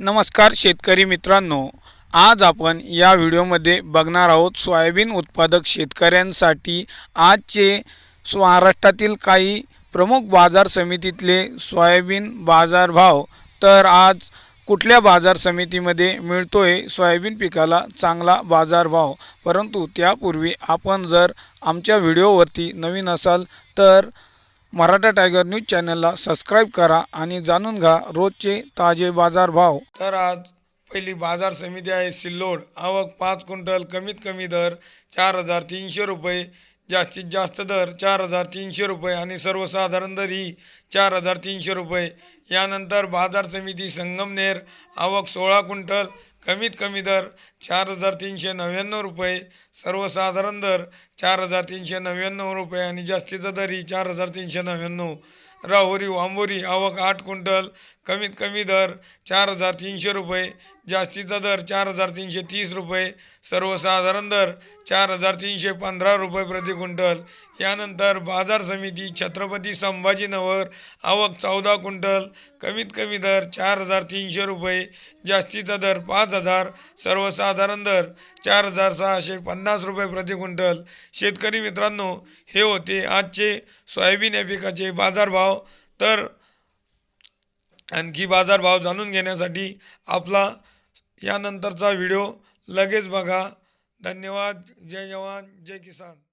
नमस्कार शेतकरी मित्रांनो आज आपण या व्हिडिओमध्ये बघणार आहोत सोयाबीन उत्पादक शेतकऱ्यांसाठी आजचे महाराष्ट्रातील काही प्रमुख बाजार समितीतले सोयाबीन बाजारभाव. तर आज कुठल्या बाजार समितीमध्ये मिळतोय सोयाबीन पिकाला चांगला बाजारभाव? परंतु त्यापूर्वी आपण जर आमच्या व्हिडिओवरती नवीन असाल तर मराठा टायगर न्यूज चॅनलला सबस्क्राईब करा आणि जाणून घ्या रोजचे ताजे बाजारभाव. तर आज पहिली बाजार समिती आहे सिल्लोड. आवक पाच क्विंटल कमीत कमी दर चार हजार तीनशे रुपये जास्तीत जास्त दर चार हजार तीनशे रुपये आणि सर्वसाधारण दर ही चार हजार तीनशे रुपये. यानंतर बाजार समिती संगमनेर आवक सोळा क्विंटल कमीत कमी दर चार हजार तीनशे नव्याण्णव रुपये सर्वसाधारण दर चार हजार तीनशे नव्याण्णव रुपये आणि जास्तीचा दर ही चार हजार तीनशे नव्याण्णव. राहुरी वांबोरी आवक आठ क्विंटल कमीत कमी दर चार हजार तीनशे रुपये जास्तीचा दर चार हजार तीनशे तीस रुपये सर्वसाधारण दर चार हजार तीनशे पंधरा रुपये प्रति क्विंटल. यानंतर बाजार समिती छत्रपती संभाजीनगर आवक चौदा क्विंटल कमीत कमी दर चार हजार तीनशे रुपये जास्तीचा दर पाच पाच हजार सर्वसाधारण दर चार हजार सहाशे पन्नास रुपये प्रति क्विंटल. शेतकरी मित्रांनो हे होते आजचे सोयाबीन या पिकाचे बाजारभाव. तर आणखी बाजारभाव जाणून घेण्यासाठी आपला यानंतरचा व्हिडिओ लगेच बघा. धन्यवाद. जय जवान. जय किसान.